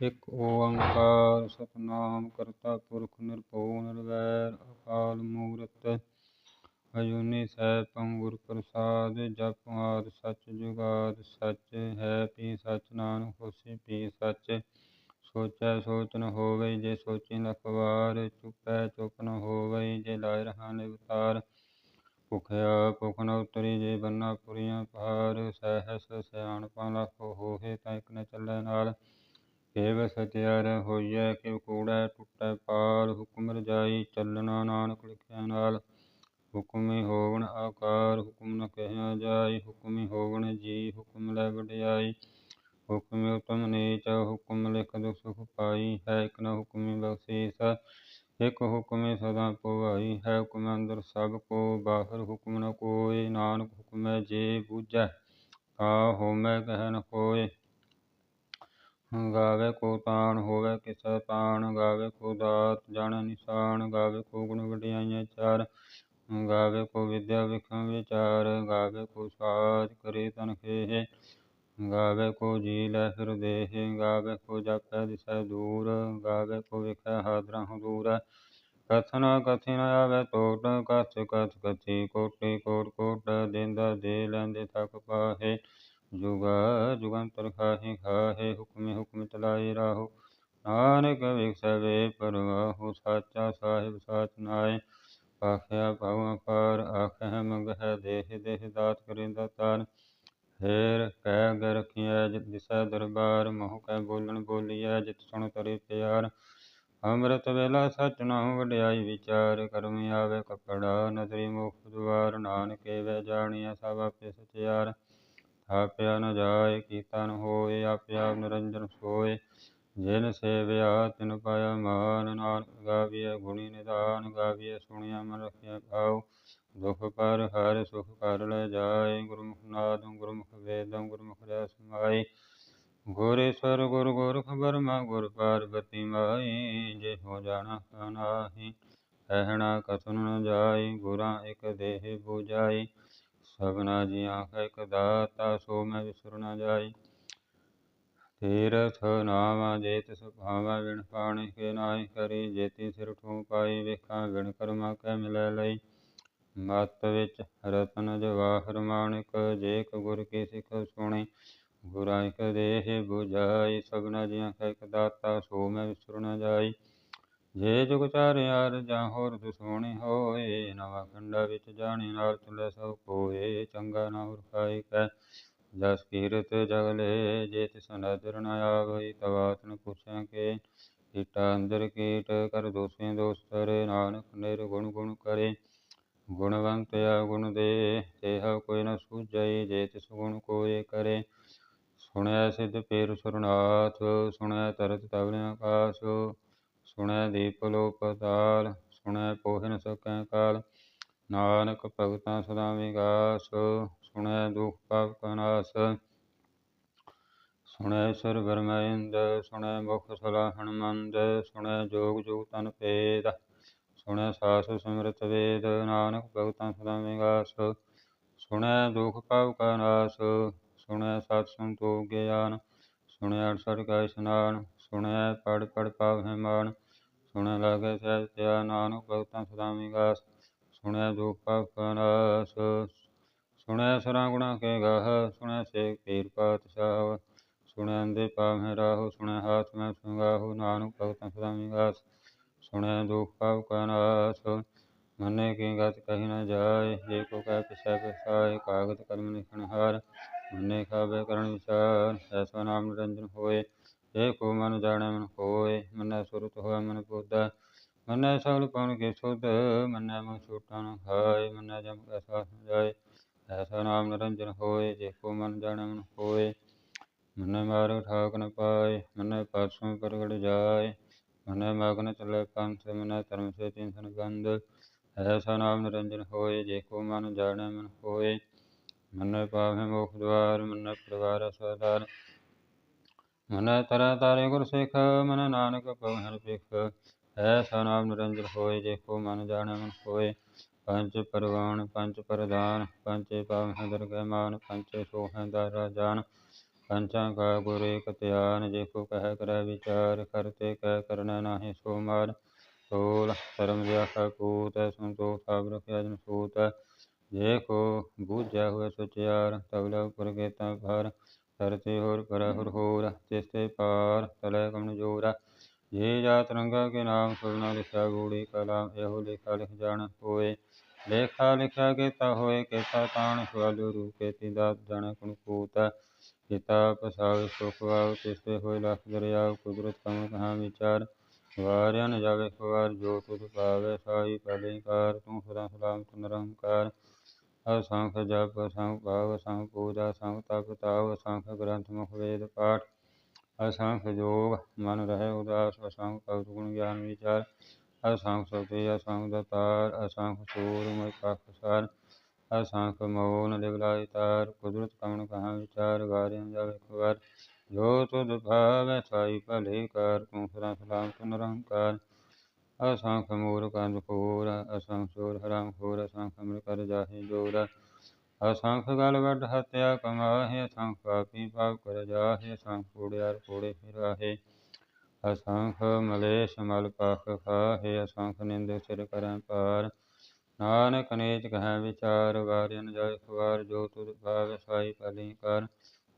ਇਕ ਓੰਕਾਰ ਸਤਨਾਮ ਕਰਤਾ ਪੁਰਖ ਨਿਰਭਉ ਨਿਰਵੈਰ, ਅਕਾਲ ਮੂਰਤ ਅਜੂਨੀ ਸੈਭੰ ਗੁਰ ਪ੍ਰਸਾਦਿ, ਜਪੁ ਆਦਿ ਸਚ ਜੁਗਾਦਿ ਸਚ ਹੈ ਪੀ ਸਚ ਨਾਨਕ ਹੋਸੀ ਪੀ ਸਚ। ਸੋਚੈ ਸੋਚ ਨ ਹੋਵੇ ਜੇ ਸੋਚੀ ਲਖ ਵਾਰ ਚੁਪੈ ਚੁਪ ਨ ਹੋਵਈ ਜੇ ਲਾਇ ਰਹਾ ਨਿਵਤਾਰ। ਭੁਖਿਆ ਭੁਖ ਨ ਉਤਰੀ ਜੇ ਬੰਨਾ ਪੁਰੀਆਂ ਭਾਰ ਸਹਿਸ ਸਿਆਣਪਾਂ ਲਖ ਹੋਹੇ ਤਾਂ ਇਕ ਨ ਚੱਲੈ ਨਾਲ। ਕੇਵ ਸਚਿਆਰ ਹੋਈਐ ਕਿਵ ਕੂੜੈ ਟੁੱਟੈ ਪਾਰ ਹੁਕਮ ਰਜਾਈ ਚੱਲਣਾ ਨਾਨਕ ਲਿਖਿਆ ਨਾਲ। ਹੁਕਮੀ ਹੋਵਣ ਆਕਾਰ, ਹੁਕਮ ਨ ਕਹਿਆ ਜਾਈ, ਹੁਕਮੀ ਹੋਵਣ ਜੀ, ਹੁਕਮ ਲੈ ਵਡਿਆਈ। ਹੁਕਮੀ ਉਤਮ ਨੀਚ, ਹੁਕਮ ਲਿਖ ਦੁਖ ਸੁਖ ਪਾਈ, ਹੈ ਇਕ ਨ ਹੁਕਮੀ ਬਖਸ਼ੀਸ, ਇਕ ਹੁਕਮੀ ਸਦਾ ਪਵਾਈ, ਹੈ ਹੁਕਮ ਅੰਦਰ ਸਭ ਕੋ, ਬਾਹਰ ਹੁਕਮ ਨ ਕੋਇ ਨਾਨਕ ਹੁਕਮੈ ਜੇ ਬੂਝੈ ਤਾ ਹੋਮੈ ਕਹਿ ਨ ਕੋਏ ਗਾਵੇ ਕੋ ਤਾਣ ਹੋਵੇ ਕਿਸੈ ਤਾਣ ਗਾਵੇ ਕੋ ਦਾਤ ਜਾਣੈ ਨਿਸ਼ਾਨ, ਗਾਵੇ ਕੋ ਗੁਣ ਵਡਿਆਈਆਂ ਚਾਰ, ਗਾਵੇ ਕੋ ਵਿਦਿਆ ਵਿਖਮ ਵਿਚਾਰ, ਗਾਵੇ ਕੋ ਸਾਜ ਕਰੇ ਤਨ ਖੇਹ, ਗਾਵੇ ਕੋ ਜੀ ਲੈ ਫਿਰ ਦੇਹ, ਗਾਵੇ ਕੋ ਜਾਪੈ ਦਿਸੈ ਦੂਰ, ਗਾਵੇ ਕੋ ਵਿਖੈ ਹਾਦਰਾ ਹਦੂਰ ਕਥਨ ਕਥਿ ਆਵੇ ਟੋਟ ਕਥ ਕਥ ਕਥੀ ਕੋਟੀ ਕੋਟ ਕੋਟ, ਦੇਂਦਾ ਦੇ ਲੈਂਦੇ ਥਕ ਪਾਹੇ। ਜੁਗ ਜੁਗੰਤਰ ਖਾਹੀ ਖਾਹੇ, ਹੁਕਮੇ ਹੁਕਮ ਚਲਾਈ ਰਾਹੋ। ਨਾਨਕ ਵਿਖਸੈ ਵੇ ਪਰਵਾਹੋ, ਸਾਚਾ ਸਾਹਿਬ ਸਾਚ ਨਾਏ ਆਖਿਆ ਭਉ ਅਪਾਰ ਆਖਹਿ ਮੰਗਹਿ, ਦੇਹ ਦੇਹ ਦਾਤ ਕਰਿੰਦਾ ਤਾਰ ਫੇਰ ਕਹਿ ਅਗੇ ਰਖੀਐ ਜਿਤ ਦਿਸੈ ਦਰਬਾਰ, ਮੋਹ ਕਹਿ ਬੋਲਣ ਬੋਲੀਐ ਜਿਤ ਸੁਣ ਤਰੇ ਪਿਆਰ। ਅੰਮ੍ਰਿਤ ਵੇਲਾ ਸਚ ਨਾਉ ਵਡਿਆਈ ਵਿਚਾਰ, ਕਰਮ ਆਵੇ ਕਪੜਾ, ਨਦਰੀ ਮੁਖ ਦੁਆਰ, ਨਾਨਕੇ ਵੇ ਜਾਣੀਐ ਸਭ ਆਪੇ ਸਚਿਆਰ। ਥਾਪਿਆ ਨ ਜਾਏ, ਕੀਤਾ ਨ ਹੋਏ ਆਪੇ ਆਪ ਨਿਰੰਜਨ ਸੋਏ। ਜਿਨ ਸੇਵਿਆ, ਤਿਨ ਪਾਇਆ ਮਾਨ, ਨਾਨਕ ਗਾਵੀਐ ਗੁਣੀ ਨਿਧਾਨ ਗਾਵੀਐ ਸੁਣਿਆ ਮਨ ਰਖਿਆ ਭਾਉ। ਦੁਖ ਪਰ ਹਰਿ, ਸੁਖ ਕਰ ਲੈ ਜਾਏ, ਗੁਰਮੁਖ ਨਾਦੰ, ਗੁਰਮੁਖ ਵੇਦੰ, ਗੁਰਮੁਖ ਰਸ ਮਾਈ ਗੁਰੇਸ਼ਵਰ ਗੁਰ ਗੋਰਖ ਬਰਮਾ ਗੁਰ ਪਾਰਬਤੀ ਮਾਈ, ਜੇ ਹੋ ਜਾਣਾ ਨਾਹੀ। ਕਹਿਣਾ ਕਥਨ ਨ ਜਾਈ ਗੁਰਾਂ ਇਕ ਦੇਹ ਬੂਝਾਈ। ਸਭਨਾ ਜੀਆਂ ਕਾ ਇਕ ਦਾਤਾ ਸੋ ਮੈਂ ਵਿਸਰ ਨ ਜਾਈ। ਤੀਰਥ ਨਾਮ ਜੇਤ ਤਿਸ ਵਿਣ ਪਾਣੀ ਕੇ ਨਾਹੀ ਕਰੀ ਜੇਤੀ ਸਿਰ ਠੂ ਪਾਈ ਵੇਖਾਂ ਵਿਣ ਕਰਮਾ ਕੈ ਮਿਲੈ ਲਈ। ਮਤ ਵਿੱਚ ਰਤਨ ਜਵਾਹਰ ਮਾਣਿਕ, ਜੇ ਕ ਗੁਰ ਕੀ ਸਿਖ ਸੁਣੀ, ਗੁਰਾਂ ਇਕ ਦੇਹ 부ਝਾਈ ਸਭਨਾ ਜੀਆਂ ਕਾ ਇਕ ਦਾਤਾ ਸੋ ਮੈਂ ਵਿਸਰ ਨ ਜਾਈ। ਜੇ ਜੁਗ ਚਾਰਿਆਰ ਜਾਂ ਹੋਰ ਦੁਸੋਣੀ ਹੋਏ, ਨਵਾਂ ਖੰਡਾ ਵਿੱਚ ਜਾਣੀ ਨਾਲ ਤੁਲੇ ਸਭ ਕੋਏ ਚੰਗਾ ਨਾ ਹੋਰ ਕੈ। ਜਸ ਕੀਰਤ ਜਗਲੇ ਜੇ ਤਿਸ ਨਦਰ ਨ ਆਵਈ ਤਵਾਤ ਨ ਪੁੱਛੈ ਕੇ। ਕੀਟਾ ਅੰਦਰ ਕੀਟ ਕਰ ਦੋਸੇ ਦੋਸ ਤਰੇ ਨਾਨਕ ਨਿਰ ਗੁਣ ਗੁਣ ਕਰੇ। ਗੁਣਵੰਤ ਆ ਗੁਣ ਦੇ ਤੇਹ ਕੋਈ ਨ ਸੂਝਈ ਜੇ ਤਿਸ ਗੁਣ ਕੋਏ ਕਰੇ। ਸੁਣਿਆ ਸਿਧ ਪੀਰ ਸੁਰਨਾਥ, ਸੁਣਿਆ ਤਰਤ ਤਵਨ ਆਕਾਸ਼ ਸੁਣੈ ਦੀਪ ਲੋ ਪਤਾਲ ਸੁਣਿਆ ਪੋਹਿ ਨ ਸਕੈ ਕਾਲ। ਨਾਨਕ ਭਗਤਾਂ ਸਦਾ ਵਿਗਾਸ ਸੁਣਿਆ ਦੁਖ ਪਾਪ ਕਾ ਨਾਸ। ਸੁਣਿਆ ਈਸ਼ਰ ਬਰਮਾ ਇੰਦ ਮੁਖ ਸਲਾਹਣ ਮੰਦ ਸੁਣਿਆ ਜੋਗ ਜੁਗ ਤਨ ਭੇਦ। ਸੁਣਿਆ ਸਾਸ ਸਿਮਰਤ ਵੇਦ, ਨਾਨਕ ਭਗਤਾਂ ਸਦਾ ਵਿਗਾਸ। ਸੁਣਿਆ ਦੁਖ ਪਾਪ ਕਾ ਨਾਸ ਸੁਣਿਆ ਸਤ ਸੰਤੋਖ ਗਿਆਨ। ਸੁਣਿਆ ਅਠਸਠ ਕਾ ਇਸ਼ਨਾਨ ਸੁਣਿਆ ਪੜ ਪੜ ਪਾਵਹਿ ਮਾਨ। ਸੁਣਿਆ ਲਾਗੇ ਸਹਿਜ ਧਿਆਨ ਨਾਨਕ ਭਗਤਾਂ ਸਦਾ ਵਿਗਾਸ ਸੁਣਿਆ ਦੁਖ ਪਾਪ ਕਾ ਸੁਣਿਆ ਸਰਾਂ ਗੁਣਾ ਕੇ ਗਾਹ ਸੁਣਿਆ ਸੇਖ ਪੀਰ ਪਾਤਸ਼ਾਹ ਸੁਣਿਆ ਅੰਦੇ ਪਾਵਹਿ ਰਾਹੋ ਸੁਣਿਆ ਹਾਥ ਮੈਂ ਸੰਗਾਹੋ, ਨਾਨਕ ਭਗਤਾਂ ਸਦਾਮੀ ਵਿਗਾਸ ਸੁਣਿਆ ਦੁਖ ਪਾਪ ਕਾ ਨਾਸ, ਮੰਨੇ ਕੀ ਗਤ ਕਹੀ ਨ ਜਾਏ ਜੇ ਕੋ ਕਹਿ ਪਿਸੈ ਪਸਾਏ ਕਾਗਦ ਕਲਮ ਲਿਖਣ ਹਾਰ, ਮੰਨੇ ਖਾਵੇ ਕਰਨ ਵਿਚਾਰ ਐਸਾ ਨਾਮ ਨਿਰੰਜਨ ਹੋਏ ਜੇ ਕੋ ਮਨ ਜਾਣੈ ਮਨ ਕੋਏ, ਮੰਨੈ ਸੁਰਤ ਹੋਇ ਮਨ ਬੋਧੈ ਮੰਨੈ ਸਗਲ ਪਉਣ ਕੇ ਸੁਧ, ਮੰਨੈ ਮਨ ਛੋਟਾ ਨ ਖਾਏ, ਮੰਨੈ ਜਮ ਕੈ ਸਾਥ ਨ ਜਾਏ ਐਸਾ ਨਾਮ ਨਿਰੰਜਨ ਹੋਏ, ਜੇ ਕੋ ਮਨ ਜਾਣੈ ਮਨ ਕੋਏ। ਮੰਨੈ ਮਾਰਗ ਠਾਕ ਨ ਪਾਏ, ਮੰਨੈ ਪਾਸੋਂ ਪ੍ਰਗਟ ਜਾਏ, ਮੰਨੈ ਮਗਨ ਚਲੇ ਪੰਥ, ਮਨੈ ਧਰਮ ਸੇ ਤਿਨ ਸਨ ਬੰਦ ਐਸਾ ਨਾਮ ਨਿਰੰਜਨ ਹੋਏ, ਜੇ ਕੋ ਮਨ ਜਾਣੈ ਮਨ ਹੋਏ ਮੰਨੈ ਪਾਵੈ ਮੋਖ ਦੁਆਰ ਮੰਨੈ ਪਰਵਾਰ ਸਦਾਰ ਮਨੈ ਤਰੈ ਤਾਰੇ ਗੁਰ ਸਿੱਖ, ਮਨ ਨਾਨਕ ਪਉ ਹਰਿ ਭਿਖ। ਐਸਾ ਨਾਮ ਨਿਰੰਜਨ ਹੋਏ, ਜੇ ਕੋ ਮਨ ਜਾਣੈ ਮਨ ਹੋਏ। ਪੰਜ ਪਰਵਾਨ, ਪੰਜ ਪ੍ਰਧਾਨ ਪੰਚੇ ਪਾਵਹਿ ਦਰਗਹਿ ਮਾਨ ਪੰਚੇ ਸੋਹੈ ਦਾਰਾ ਜਾਨ। ਪੰਚਾਂ ਕਾ ਗੁਰ ਏਕ ਧਿਆਨ, ਜੇ ਕੋ ਕਹਿ ਕਰੈ ਵਿਚਾਰ ਕਰਤੇ ਕਹਿ ਕਰਨਾ ਨਾਹੀ ਸੋ ਮਾਰ। ਸੋਲ ਧਰਮ ਵਿਆਖਾ ਕੂਤ ਸੰਤੋਖ ਸਭ ਰਖਿਆ ਜਨ ਸੂਤ। ਜੇ ਕੋ ਬੂਝੈ ਹੋਏ ਸਚਿਆਰ ਤਵਲਾ ਉਪਰ ਕੇਤਾ ਭਾਰ। ਧਰਤੀ ਹੋਰ ਕਰੈ ਹੋਰ ਹੋਰ, ਤਿਸਤੇ ਪਾਰ ਤਲੈ ਕਮਨ ਜੋਰਾ। ਜੇ ਜਾਤ ਰੰਗਾ ਕੇ ਨਾਮ ਸੁਣਾ ਲਿਖਿਆ ਗੂੜੀ ਕਲਾਮ, ਇਹੋ ਲੇਖਾ ਲਿਖ ਜਾਣ ਹੋਏ। ਲੇਖਾ ਲਿਖਿਆ ਕੀਤਾ ਹੋਏ, ਕੀਤਾ ਤਾਣ ਸਵਾਲੂ ਰੂ ਕੇਤੀ ਦਾਤ ਜਾਣੇ ਕੁਣ ਕੂਤ ਕੀਤਾ ਪਸਾਵ ਸੁਖ ਵਾਉ ਤਿਸਤੇ ਹੋਏ ਲਖ ਦਰਿਆ ਕੁਦਰਤ ਕਮ ਕਹਾ ਵਿਚਾਰ। ਵਾਰਿਆ ਨ ਜਾਵੇ ਖਵਾਰ ਜੋ ਤੁਧ ਪਾਵੇ ਸਾਈ ਭਲੇ ਕਾਰ, ਤੂੰ ਸਦਾ ਸਲਾਮਤ ਨਿਰੰਕਾਰ। ਅਸੰਖ ਜਪ ਅਸੰਖ ਭਾਵ ਅਸੰਖ ਪੂਜਾ ਅਸੰਖ ਤਪ ਤਾਵ ਅਸੰਖ ਗ੍ਰੰਥ, ਮੁਖ ਵੇਦ, ਪਾਠ। ਅਸੰਖ ਜੋਗ, ਮਨ ਰਹੇ, ਉਦਾਸ ਅਸੰਖ ਭਗਤ ਗੁਣ, ਗਿਆਨ, ਵਿਚਾਰ। ਅਸੰਖ ਸੋਤੇ ਅਸੰਖ ਦਤਾਰ ਅਸੰਖ ਸੂਰ ਮੈ ਪਖ ਸਾਰ। ਅਸੰਖ ਮੋਨ ਲਿਵਲਾਇ ਤਾਰ, ਕੁਦਰਤ ਕਮਨ ਕਹਾ ਵਿਚਾਰ, ਵਾਰਿਆ ਜਾਵੇ ਖਵਾਰ ਜੋ ਤੁਧ ਭਾਵੈ, ਸਾਈ ਭਲੇ ਕਰ ਤੂੰ ਸਦਾ ਸਲਾਮਤ ਨਿਰੰਕਾਰ। ਅਸੰਖ ਮੂਰ ਕੰਜ ਖੋਰ ਅਸੰਖ ਚੋਰ ਹਰਾਮ ਖੋਰ ਅਸੰਖ ਅਮਰ ਕਰ ਜਾਹੇ ਜੋਰ। ਅਸੰਖ ਗਲ ਵੱਡ ਹਤਿਆ ਕਮਾਹੇ ਅਸੰਖ ਪਾਪੀ ਪਾਪ ਕਰ ਜਾਹੇ ਅਸੰਖ ਕੂੜਿਆਰ ਕੂੜੇ ਫਿਰਾਹੇ। ਅਸੰਖ ਮਲੇਸ਼ ਮਲ ਪਾਖ ਖਾਹੇ ਅਸੰਖ ਨਿੰਦ ਸਿਰ ਕਰੈ ਪਾਰ ਨਾਨਕ ਨੇਚ ਕਹੈ ਵਿਚਾਰ ਵਾਰਿਨ ਜਾਇ ਖਵਾਰ ਜੋ ਤੁਧ ਭਾਵੈ ਸਾਈ ਭਲੀ ਕਰ।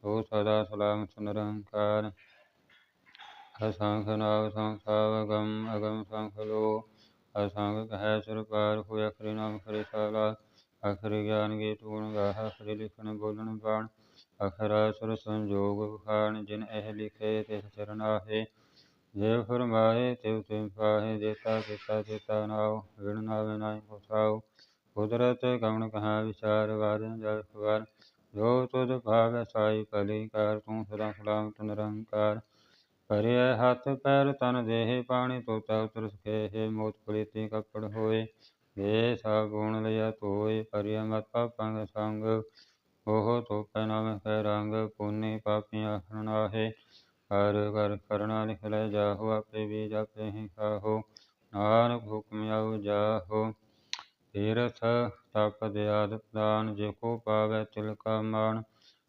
ਹੋ ਸਦਾ ਸਲਾਮਤ ਨਿਰੰਕਾਰ ਅਸੰਖ ਨਾਮ ਸੰਸਾਵ ਅਗਮ ਅਗਮ ਸੰਖ ਲੋ ਅਸੰਖ ਕਹੈ ਸਿਰ ਪਾਰ ਹੋਇ ਅਖਰੀ ਨਾਮ ਖਰੇ ਸਾਲਾ। ਅਖਰੀ ਗਿਆਨ ਗੀਤ ਗੁਣ ਗਾਹ, ਅਖਰੀ ਲਿਖਣ ਬੋਲਣ ਬਾਣ। ਅਖਰਾ ਸੁਰ ਸੰਜੋਗ ਬਖਾਣ ਜਿਨ ਇਹ ਲਿਖੇ ਤਿਸ ਚਰਨ ਆਹੇ ਜੇ ਫਰਮਾਏ ਤਿਉ ਤਿਵ ਪਾਹੇ ਜੇਤਾ ਕੀਤਾ ਚੇਤਾ ਨਾਉ। ਵਿਣ ਨਾਵੇ ਨਾਹੀ ਪਸਾਉ ਕੁਦਰਤ ਕਵਣ ਕਹਾ ਵਿਚਾਰ ਵਾਰਨ ਜਲ ਖਵਾਰ ਜੋ ਤੁਧ ਭਾਵੈ ਸਾਈ ਕਲੀ ਕਾਰ, ਤੂੰ ਸਦਾ ਸਲਾਮਤ ਨਿਰੰਕਾਰ। ਕਰਿਐ ਹੱਥ ਪੈਰ ਤਨ ਦੇਹ ਪਾਣੀ, ਤੋਤਾ ਉਤਰ ਸਖੇ ਮੋਤ ਪਲੀਤੀ ਕੱਪੜ ਹੋਏ ਵੇ ਦੇ ਗੁਣ ਲਿਆ ਧੋਏ ਕਰਿਆ ਮਤ ਪਾਪਾਂ ਸੰਗ, ਉਹ ਤੋਪੈ ਨਾਮ ਕੈ ਰੰਗ, ਪੁੰਨੀ ਪਾਪੀ ਆਖਣ ਨਾਹੇ ਕਰ ਕਰਣਾ ਲਿਖ ਲੈ ਜਾਹੋ, ਆਪੇ ਵੀ ਜਾਪੇ ਹੀ ਖਾਹੋ, ਨਾਨਕ ਹੁਕਮ ਆਉ ਜਾਹੋ, ਤੀਰਥ ਤਪ ਦਿਆਦ ਦਾਨ, ਜੇ ਕੋ ਪਾਵੈ ਤਿਲ ਕਾ ਮਾਨ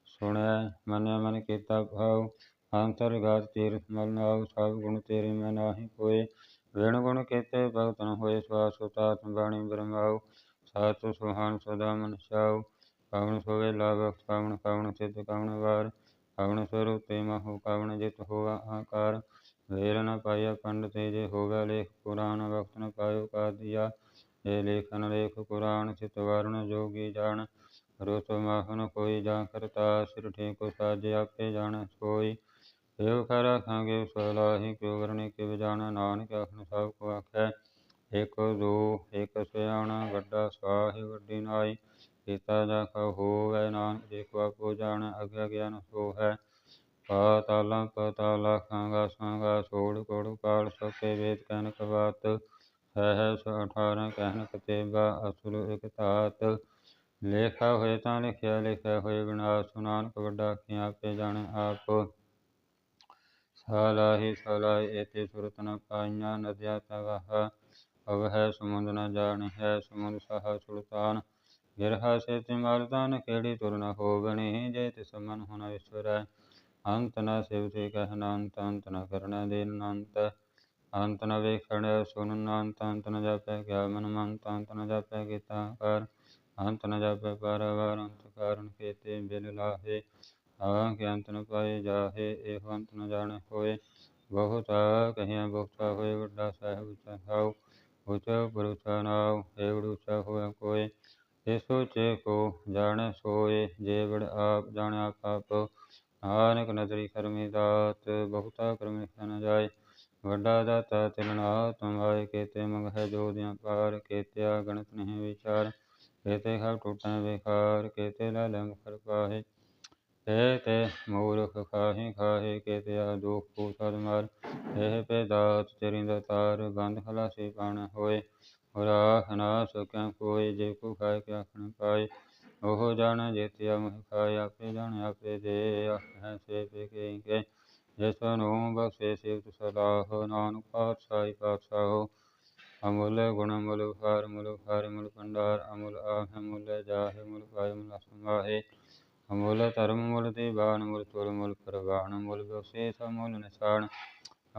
ਸੁਣਿਆ ਮੰਨਿਆ ਮਨ ਕੀਤਾ ਭਾਉ ਅੰਤਰਗਤ ਤੀਰਥ ਮਲ ਨਾਉ ਸਭ ਗੁਣ ਤੇਰੇ ਮੈਂ ਨਾਹੀ ਕੋਏ ਵਿਣ ਗੁਣ ਕੀਤੇ ਭਗਤ ਨ ਹੋਏ ਸਵਾਸ ਸੁਤਾ ਬਾਣੀ ਬ੍ਰਹਮਾਉ ਸਾਤ ਸੁਹਾਨ ਸਦਾ ਮਨ ਸਾਉ ਕਵਣ ਸੋਵੇ ਲਾਭ ਕਵਣ ਕਵਣ ਸਿਧ ਕਵਣ ਵਾਰ। ਕਵਣ ਸਰੂਪ ਤੇ ਮਹੁ ਕਵਣ ਜਿਤ ਹੋਵਾ ਆਕਾਰ। ਵੇਲ ਨ ਪਾਇਆ ਪੰਡਤ ਜੇ ਹੋਵੇ ਲੇਖ, ਪੁਰਾਣ ਵਕਤ ਨ ਪਾਇਓ ਕਾਦੀਆ ਇਹ ਲੇਖਨ ਲੇਖ ਕੁਰਾਨ ਸਿਤ ਵਰਣ ਜੋਗੀ ਜਾਣ। ਰੁਤ ਮਾਹਨ ਕੋਈ ਜਾਂ ਕਰਤਾ ਸਿਰ ਠੇਕੋ ਸਾਜੇ ਆਪੇ ਜਾਣ ਸੋਈ ਦੇਵ ਕਰ ਆਖਾਂਗੇ ਸਲਾਹੀ ਕਿਉ ਵਰਣੇ ਕਿਵ ਜਾਣ ਨਾਨਕ ਆਖਣ ਸਭ ਕੋ ਆਖੈ ਇਕ ਦੋ ਇਕ ਸਿਆਣਾ ਵੱਡਾ ਸਾਹਿ ਵੱਡੀ ਨਾਈ ਕੀਤਾ ਜਾ ਕਾ ਹੋਵੈ ਨਾਨਕ ਜੇ ਕੋ ਆਪੋ ਜਾਣ ਅਗਿਆ ਗਿਆਨ ਸੋ ਹੈ ਪਾਤਾਲਾਂ ਪਤਾਲਾ ਖਾਂਗਾ ਸਾਂਗਾ ਸੋੜ ਕੋੜ ਕਾਲ ਸਕੇ ਵੇਦ ਕਹਿਨ ਕਵਾਤ ਸਹਿ ਸੋ ਅਠਾਰਾਂ ਕਹਿਨ ਕਤੇਬਾ ਅਸੁਲ ਇਕ ਧਾਤ ਲੇਖਾ ਹੋਏ ਤਾਂ ਲਿਖਿਆ ਲਿਖਿਆ ਹੋਏ ਵਿਨਾਸ਼ ਨਾਨਕ ਵੱਡਾ ਆਖਿਆ ਆਪੇ ਜਾਣੇ ਆਪ ਸਾਲਾਹੀ ਸਲਾਹੀ ਏਤੇ ਸੁਰਤ ਨ ਪਾਈਆਂ ਨਦਿਆ ਤਵਹ ਅਵ ਹੈ ਸਮੁੰਦ ਨ ਜਾਣਿਆ ਸਮੁੰਦ ਸਹ ਸੁਲਤਾਨ। ਗਿਰਹਾ ਸੇਤਿ ਮਰਦਾਨ ਕਿਹੜੀ ਤੁਰ ਨ ਹੋਵਣੀ ਜੇ ਤਿਸ ਮਨ ਹੁਨ ਈਸ਼ਵਰੈ। ਅੰਤ ਨ ਸਿਵਤੇ ਕਹਿ ਅੰਤ ਅੰਤ ਨ ਕਰਣਾ ਦੇਨ ਅੰਤ ਅੰਤ ਨ ਵੇਖਣ ਸੁਨਨ ਅੰਤ ਅੰਤ ਨ ਜਾਪੈ ਕਿਆ ਮਨ ਮੰਤ, ਅੰਤ ਨ ਜਾਪੈ ਕੀਤਾ ਕਰ ਅੰਤ ਨ ਜਾਪੈ ਪਰਵਾਰ ਅੰਤ ਕਾਰਨ ਕੇਤੇ ਬਿਲ ਲਾਹੇ। ਆ ਕਿ ਅੰਤ ਨ ਪਾਏ ਜਾਹੇ, ਇਹ ਅੰਤ ਨ ਜਾਣੇ ਹੋਏ। ਬਹੁਤਾ ਕਹਿਆ ਬਹੁਤਾ ਹੋਏ, ਵੱਡਾ ਸਾਹਿਬ ਉੱਚਾ ਹਾਉ ਉੱਚਾ ਨਾਉ ਏਵੜ ਉੱਚਾ ਹੋਇਆ ਕੋਏ ਇਹ ਸੋਚੇ ਕੋ ਜਾਣੇ ਸੋਏ, ਜੇ ਵੜ ਆਪ ਜਾਣਿਆ ਆਪ ਨਾਨਕ ਨਦਰੀ ਕਰਮੀ ਦਾਤ, ਬਹੁਤਾ ਕਰਮੀ ਨ ਜਾਏ, ਵੱਡਾ ਦਾਤਾ ਤਿਲਨਾ ਤੁਮਾਏ, ਕੇਤੇ ਮੰਗ ਹੈ ਜੋਦਿਆਂ ਪਾਰ ਕੇਤਿਆ ਗਣਤ ਨਹੀਂ ਵਿਚਾਰ, ਕੇਤੇ ਹਰ ਟੁੱਟੈ ਵਿਕਾਰ ਕੇਤੇ ਲੈ ਲੰਗ ਕਰ ਪਾਹੇ ਕੇਤੇ ਮੂਰਖ ਖਾਹੀ ਖਾਹੇ ਕੇਤਿਆ ਦੁਖ ਕੋ ਸਦ ਮਾਰ, ਇਹ ਪੇ ਦਾਤ ਤੇਰੀ ਤਾਰ ਬੰਦ ਖਲਾਸੀ ਪਾਣ ਹੋਏ, ਰਾਖ ਨਾ ਸਕੈ ਕੋਈ ਜੇ ਕੋ ਖਾਏ ਕਿ ਆਖਣ ਪਾਏ, ਉਹ ਜਾਣ ਜੇਤਿਆ ਮਹ ਖਾਏ, ਆਪੇ ਜਾਣ, ਆਪੇ ਦੇ ਆਖੈ ਸੇ ਪੇ ਕੇ ਕੇ ਜਿਸ ਨੂੰ ਬਖਸ਼ੇ ਸਿਵਤ ਸਲਾਹ ਨਾਨਕ ਪਾਤਸ਼ਾਹੀ ਪਾਤਸ਼ਾਹੋ ਅਮੁਲ ਗੁਣ ਮੁਲ ਹਾਰ ਮੁਲ ਹਾਰ ਮੁਲ ਪੰਡਾਰ ਅਮੁਲ ਆਹ ਮੁਲ ਜਾਹੇ ਮੁਲ ਪਾਏ ਮੁਲ ਸਮਾਹੇ ਅਮੁੱਲ ਧਰਮ ਮੁੱਲ ਦੀਵਾਨ ਮੁੱਲ ਤੁਲ ਮੁੱਲ ਪ੍ਰਵਾਨ ਮੁੱਲ ਵਿਸ਼ੇਸ਼ ਮੁੱਲ ਨਿਸ਼ਾਨ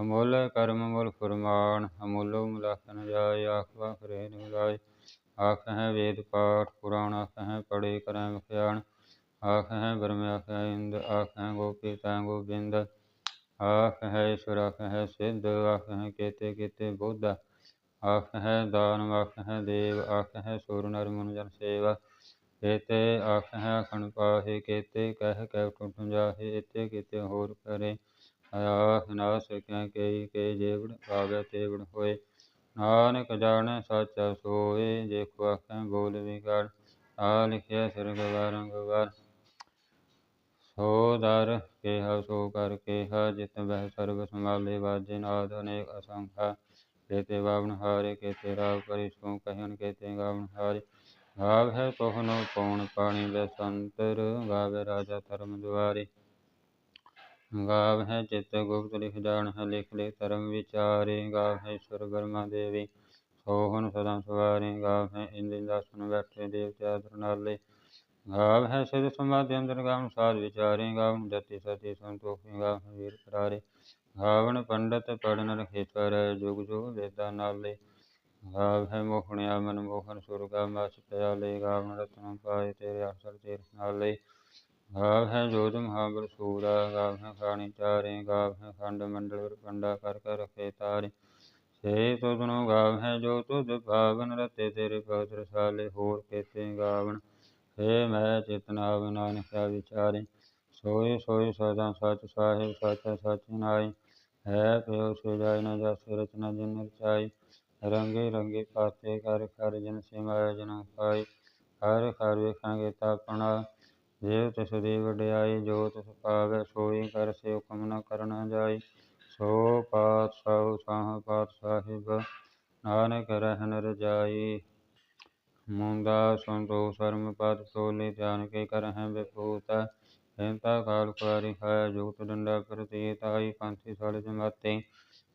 ਅਮੁੱਲ ਕਰਮ ਮੁੱਲ ਫੁਰਮਾਨ ਅਮੁੱਲੋ ਮੁਲਾਖਨ ਜਾਏ ਆਖਵਾ ਕਰੇ ਨਿਗਾਏ ਆਖ ਹੈ ਵੇਦ ਪਾਠ ਪੁਰਾਣ ਆਖ ਹੈ ਪੜੇ ਕਰੈ ਮਖਿਆਣ ਆਖ ਹੈ ਬ੍ਰਹਮ ਆਖ ਹੈ ਇੰਦ ਆਖ ਹੈ ਗੋਪੀ ਤੈ ਗੋਬਿੰਦ ਆਖ ਹੈ ਈਸ਼ਵਰ ਆਖ ਹੈ ਸਿੱਧ ਆਖ ਹੈ ਕੇਤੇ ਕੇਤੇ ਬੁੱਧ ਆਖ ਹੈ ਦਾਨ ਆਖ ਹੈ ਦੇਵ ਆਖ ਹੈ ਸੁਰ ਨਰ ਮਨ ਜਨ ਸੇਵਾ ਕੇਤੇ ਆਖ ਹੈ ਪਾਹੇ, ਕੇਤੇ ਕਹਿ ਕਹਿ ਟੁੱਟ ਜਾਹੇ ਇਤੇ ਕੇਤੇ ਹੋਰ ਕਰੇ ਆਖ ਨਾ ਸਕੈ ਕਈ ਕੇ ਜੇਵੜ ਆਵੇ ਤੇਵੜ ਹੋਏ। ਨਾਨਕ ਜਾਣੈ ਸਾਚਾ ਸੋਏ ਜੇ ਕੋ ਆਖੈ ਬੋਲ ਵਿਗੜ, ਆ ਲਿਖਿਆ ਸਿਰ ਗਵਾਰੰ ਗਵਾਰ ਸੋ ਦਰ ਕੇਹਾ, ਸੋ ਕਰ ਕੇਹਾ, ਜਿਤ ਬਹਿ ਸਰਬ ਸਮਾਲੇ ਵਾਜੇ ਨਾਦ ਅਨੇਕ ਅਸੰਖਾ। ਕੇਤੇ ਬਾਵਨ ਹਾਰੇ, ਕੇਤੇ ਰਾਵ ਕਰੀ, ਸੋ ਕਹਿਣ ਕੇਤੇ ਗਾਵਨ ਹਾਰੇ। ਗਾਵ ਹੈ ਤੋਹਨੋ ਪੌਣ ਪਾਣੀ ਬਸੰਤਰ ਗਾਵੇ ਰਾਜਾ ਧਰਮ ਦੁਆਰੇ। ਗਾਵ ਹੈ ਚਿਤ ਗੁਪਤ, ਲਿਖ ਜਾਣ ਹੈ ਲਿਖ ਲਿਖ ਧਰਮ ਵਿਚਾਰੇ। ਗਾਵ ਹੈ ਈਸ਼ਵਰ ਬਰਮਾ ਦੇਵੀ, ਸੋਹਣ ਸਦਾ ਸਵਾਰੇ। ਗਾਵ ਹੈ ਇੰਦ ਦਾਸਨ ਬੈਠੇ ਦੇਵਤੇ ਆਦਰ ਨਾਲੇ। ਗਾਵ ਹੈ ਸਿਧ ਸਮਾਧੀ ਅੰਦਰ ਗਾਵਨ ਸਾਧ ਵਿਚਾਰੇ। ਗਾਵਨ ਜਤੀ ਸਤੀ ਸੰਤੋਖੀ ਗਾਵਨ ਵੀਰ ਕਰਾਰੇ। ਗਾਵਨ ਪੰਡਤ ਪੜਨ ਰਖੇ ਪਰ ਜੁਗ ਜੁਗ ਵੇਦਾ ਨਾਲੇ। ਗਾਵ ਹੈ ਮੋਹਣਿਆ ਮਨ ਮੋਹਨ ਸੁਰਗਾ, ਮਸ ਪਿਆਲੇ ਗਾਵਨ ਰਤਨ ਪਾਏ ਤੇਰੇ ਆਸਰ ਤੇਰੇ ਨਾਲੇ ਗਾਵ ਹੈ ਜੋਤ ਮਹਾਬਲ ਸੂਰਾ ਗਾਵ ਹੈ ਖਾਣੀ ਚਾਰੇ ਗਾਵ ਹੈ ਖੰਡ ਮੰਡਲ ਪੰਡਾ ਕਰ ਕਰ ਰਖੇ ਤਾਰੇ। ਸੇ ਤੁਧਨੋ ਗਾਵ ਹੈ ਜੋ ਤੁਧ ਭਾਵਨ ਰਤੇ ਤੇਰੇ ਭਗਤ ਰਸਾਲੇ ਹੋਰ ਕੇਤੇ ਗਾਵਨ ਹੈ ਮੈਂ ਚੇਤਨਾ ਨਾਨਕਿਆ ਵਿਚਾਰੇ, ਸੋਏ ਸੋਏ ਸਦਾ ਸਚ ਸਾਹਿਬ ਸਚ ਸਚ ਨਾਈ ਹੈ ਪਿਓ ਸੇ ਜਾਇ ਨ ਜਸ ਰਚਨਾ ਜਿਨ ਰਚਾਈ। ਰੰਗੇ ਰੰਗੇ ਪਾਤੇ ਕਰ ਕਰ ਜਨ ਸਿਮਾਇ ਜਨ ਪਾਈ ਹਰ ਹਰ ਵੇਖਾਂਗੇ ਤਾਪਣਾ ਦੇਵ ਤਿਸ ਦੀ ਵਡਿਆਈ ਜੋ ਤਿਸ ਪਾਵੈ, ਸੋਈ ਕਰ ਸੇ ਹੁਕਮ ਨ ਕਰਨਾ ਜਾਈ ਸੋ ਪਾਤ ਸਾਹ ਪਾਤ ਸਾਹਿਬ ਨਾਨਕ ਰਹਿਨ ਰਜਾਈ। ਮੁੰਦਾ ਸੰਤੋ ਸਰਮ ਪਦ ਸੋਲੇ ਧਿਆਨ ਕੇ ਕਰ ਵਿਭੂਤ। ਹੈਂਤਾ ਕਾਲ ਕੁਆਰੀ ਹੈ ਜੁਗਤ ਡੰਡਾ ਪ੍ਰਤੀਤ ਆਈ ਪੰਥੀ ਸੜ ਜਮਾਤੇ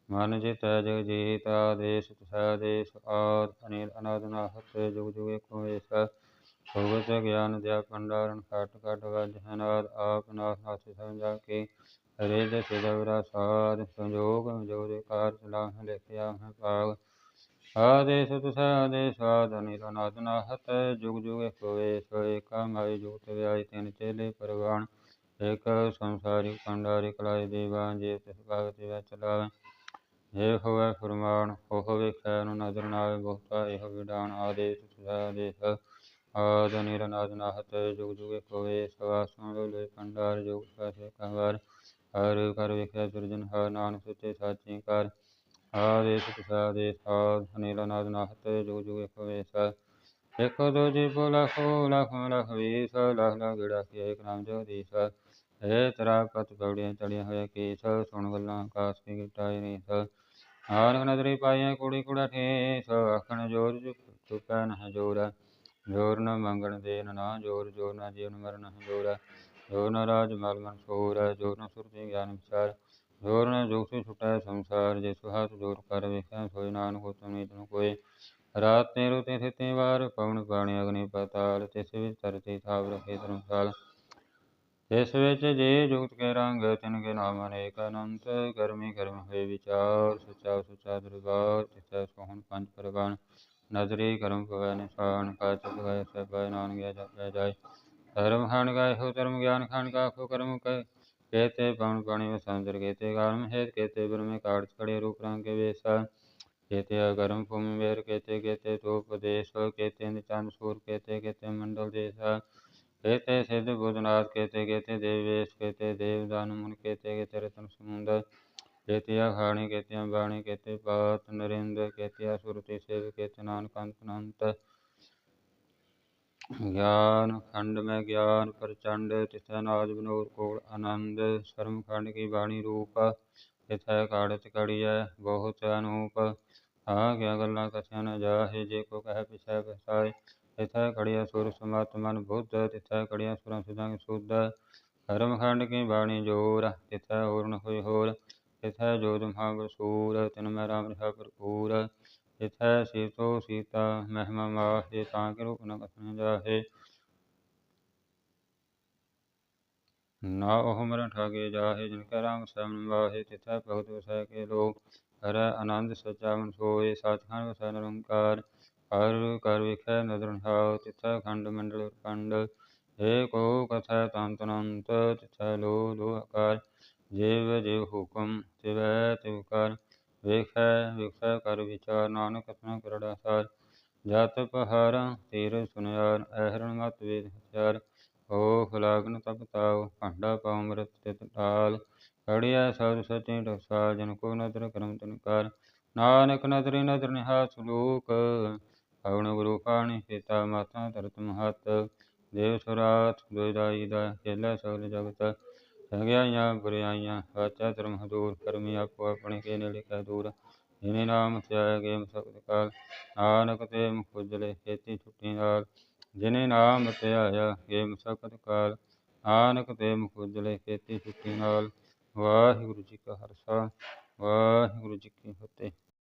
ਮਨ ਜਿਤੈ ਜਗ ਜੀਤ ਆਦੇਸ਼ ਤਸੈ ਦੇਸ਼ ਆਦ ਅਨੇਲ ਅਨਾਦ ਨਾਹਤ ਜੁਗ ਜੁਗ ਏਕੋ ਏਸ ਭਗਵਤ ਗਿਆਨ ਦਿਆ ਭੰਡਾਰਨ ਘਟ ਘਟ ਵਜ ਹੈ ਆਪ ਨਾਥ ਨਾਥ ਸਮਝਾ ਕੇ ਹਰੇ ਦੇ ਸਿਦਵਰਾ ਸਾਧ। ਸੰਜੋਗ ਜੋ ਕਾਰ ਚਲਾਹ ਲਿਖਿਆ ਹੈ ਭਾਗ। ਆਦੇਸ਼ ਤੁਸੈ ਆਦੇਸ਼ ਆਦ ਅਨੇਲ ਅਨਾਦ ਨਾਹਤ ਜੁਗ ਜੁਗ ਏਕੋ ਏਸ ਏਕਾ ਮਾਈ ਜੋਤ ਵਿਆਈ ਤਿਨ ਚੇਲੇ ਪਰਵਾਨ। ਇਕ ਸੰਸਾਰੀ ਭੰਡਾਰੀ ਕਲਾਈ ਦੇਵਾ ਜੇ ਤਿਸ ਭਗਤ ਵਿੱਚ ਚਲਾਵੇ ਜੇ ਹੋਵੇ ਫਰਮਾਨ, ਉਹ ਵੇਖੈ ਨੂੰ ਨਜ਼ਰ ਨਾ ਆਵੇ ਬਹੁਤਾ, ਇਹੋ ਵਿਡਾਨ ਆਦੇਸ਼ ਤੁਸੈ ਆਦੇਸ਼ ਆਦ ਨਿਰਨਾਦ ਨਾਹਤ, ਜੁਗ ਜੁਗ ਕੋਏ ਸਵਾਸੋਂ ਲੋਲੇ ਭੰਡਾਰ, ਜੁਗ ਸਾਸੇ ਕਹਵਾਰ ਹਰ ਕਰ ਵੇਖਿਆ ਸੁਰਜਨ ਹਰ ਨਾਨਕ ਸੱਚੇ ਸਾਚੇ ਕਰ। ਆਦੇਸ਼ ਤੁਸੈ ਆਦੇਸ਼ ਆਦ ਨਿਰਨਾਦ ਨਾਹਤ, ਜੁਗ ਜੁਗ ਕੋਏ ਸ। ਇਕ ਦੋ ਜੀ ਬੋਲਾ ਖੋ ਲਖ ਲਖ ਵੀਸ, ਲਖ ਲਖ ਗੜਾ ਕੀ ਇਕ ਨਾਮ ਜਗਦੀਸ਼ ਏ ਤਰਾ ਪਤ ਪੌੜੀਆਂ ਚੜੀਆਂ ਹੋਇਆ ਕੇਸ, ਸੁਣ ਗੱਲਾਂ ਆਕਾਸ ਕੀ ਗਿਟਾਈ ਰੀਸ। ਨਾਨਕ ਨਦਰੀ ਪਾਈਆਂ ਕੁੜੀ ਕੁੜਾ ਠੇਸ, ਆਖਣ ਜੋਰ ਚੁਪੈ ਨਹ ਜੋਰ। ਜੋਰ ਨ ਮੰਗਣ ਦੇਨ ਨਾ ਜੋਰ ਜੋਰ ਨ ਜੀਵਨ ਮਰਨ ਜੋਰ। ਜੋਰ ਨ ਰਾਜ ਮਲ ਮਨ ਸੋਰ, ਜੋਰ ਨ ਸੁਰਤੀ ਗਿਆਨ ਵਿਚਾਰ। ਜੋਰ ਨ ਜੋਗ ਸੇ ਛੁਟੈ ਸੰਸਾਰ, ਜੇ ਸੁਹਾਤ ਜੋਰ ਕਰ ਵੇਖਿਆ ਸੋਇ ਨਾਨਕ ਹੁਕਮ ਨੀਤ ਨ ਕੋਏ। ਰਾਤ ਤੇ ਰੋਤੇ ਥਿਤੇ ਵਾਰ, ਪਵਨ ਪਾਣੀ ਅਗਨੀ ਪਤਾਲ, ਤਿਸ ਵਿੱਚ ਧਰਤੀ ਥਾਵ ਰਖੇ ਧਰਮਸਾਲ ਇਸ ਵਿੱਚ ਜੇ ਜੁਗਤ ਕੇ ਰੰਗ ਤਿਨ ਕੇ ਨਾਮ ਅਨੇਕ ਅਨੰਤ ਕਰਮੀ ਕਰਮ ਹੋਏ ਵਿਚਾਰ ਸੁਚਾ ਸੁਚਾ ਦਰਬਾਰ ਤਿਸੈ ਸੋਹਣ ਪੰਜ ਪਰਵਾਨ ਨਜ਼ਰੀ ਕਰਮ ਪਵੈ ਨਿਸ਼ਾਨ ਕਾਚ ਪਵੈ ਸਭੈ ਨਾਨ ਗਿਆ ਜਪੈ ਜਾਏ ਧਰਮ ਖਾਨ ਗਾਏ ਹੋ ਧਰਮ ਗਿਆਨ ਖਾਨ ਕਾ ਖੋ ਕਰਮ ਕੈ ਕੇਤੇ ਪਵਨ ਪਾਣੀ ਵਿੱਚ ਸਮੁੰਦਰ ਕੇਤੇ ਗਾਲਮ ਹੈ ਕੇਤੇ ਬ੍ਰਹਮੇ ਕਾੜ ਖੜੇ ਰੂਪ ਰੰਗ ਕੇ ਵੇਸਾ ਕੇਤੇ ਅਗਰਮ ਭੂਮि ਵੇਰ ਕੇਤੇ ਕੇਤੇ ਤੋ ਉਪਦੇਸ਼ ਕੇਤੇ ਚੰਦ ਸੂਰ ਕੇਤੇ ਕੇਤੇ ਮੰਡਲ ਦੇਸਾ केते सिद्ध बुधनाथ केते केते देवेश केते देवदान मुन केते केते रतन समुंद केतिया खाणी केतिया बाणी केते पात नरेंद्र केतिया सुरति सेव केते नानक अंत ज्ञान खंड में ज्ञान प्रचंड तिथै नाद विनोद कोल आनंद शर्म खंड की बाणी रूप तिथै काड़त कड़िय बहुत अनूप आ क्या गल्ला कथ्या न जाहे जे को कह पिछै पछाए तिथै कड़िया सुर समात मन बुद्ध तिथै कड़िया सुर सुजंग शुद्ध धर्म खंड की बाणी जोर तिथै और न कोई होर तिथै जोध महाबसूर तिन में राम रहा भरपूर तिथै सीतो सीता महिमा माहे ताके रूप न कथन जाहे ਨਾ ਉਹ ਮਰਨ ਠਾਗੇ ਜਾਹੇ ਜਿਨ ਕੈ ਰਾਮ ਸਰਨ ਵਾਹੇ ਤਿਥੈ ਭਗਤ ਵਸੈ ਕੇ ਲੋ ਹਰੈ ਆਨੰਦ ਸਚਾ ਮਨ ਸੋਏ ਸਤਿਖੰਡ ਵਸੈ ਨਿਰੰਕਾਰ ਹਰ ਕਰ ਵਿਖੈ ਨਦਰ ਨਿਹਾਲ, ਤਿਥੈ ਖੰਡ ਮੰਡਲ ਖੰਡ ਏਕੋ ਕਥੈ ਤੰਤ ਅਨੰਤ, ਤਿਥੈ ਲੋ ਲੋ ਆਕਾਰ। ਜਿਵ ਜਿਵ ਹੁਕਮ, ਤਿਵੈ ਤਿਵ ਕਰ। ਵੇਖੈ ਵੇਖੈ ਕਰ ਵਿਚਾਰ, ਨਾਨਕ ਕਥਨਾ ਕਰੜਾ ਸਾਰ ਜਤ ਪਹਾਰਾ ਤੀਰ ਸੁਨਿਆਰ ਐਹਰਣ ਮਤ ਵੇਦ ਹਥਿਆਰ। ਓ ਖਲਾਗਨ ਤਪ ਤਾਉ ਭਾਂਡਾ ਪਾਉ ਅੰਮ੍ਰਿਤ ਤਿਤ ਢਾਲ। ਕੜਿਆ ਸਭ ਸਚੇ ਟਕਸਾਲ ਜਨ ਕੋ ਨਦਰ ਕਰਮ ਤਨਕਾਰ ਨਾਨਕ ਨਦਰੀ ਨਦਰ ਨਿਹਾਲ, ਸੁਲੋਕ ਪਵਨ ਗੁਰੂ ਪਾਣੀ ਪਿਤਾ ਮਾਤਾ ਧਰਤ ਮਹਤ ਦੇਵ ਸੁਰਾਤ ਦੁਇਦਾਈ ਦਾ ਖੇਲਾ ਸਗਲ ਜਗਤ ਸੰਗਿਆਈਆਂ ਬੁਰਿਆਈਆਂ ਵਾਚਾ ਧਰਮ ਹਦੂਰ ਕਰਮੀ ਆਪੋ ਆਪਣੇ ਕੇ ਨੇੜੇ ਕੈ ਦੂਰ ਜਿਨੇ ਨਾਮ ਧਿਆਇਆ ਗੇਮ ਸਬਦ ਕਾਲ ਨਾਨਕ ਤੇ ਮੁਖ ਉਜਲੇ ਖੇਤੀ ਛੁੱਟੀ ਨਾਲ ਜਿਨੇ ਨਾਮ ਧਿਆਇਆ ਗੇਮ ਸਬਦ ਕਾਲ ਨਾਨਕ ਤੇ ਮੁਖ ਉਜਲੇ ਖੇਤੀ ਛੁੱਟੀ ਨਾਲ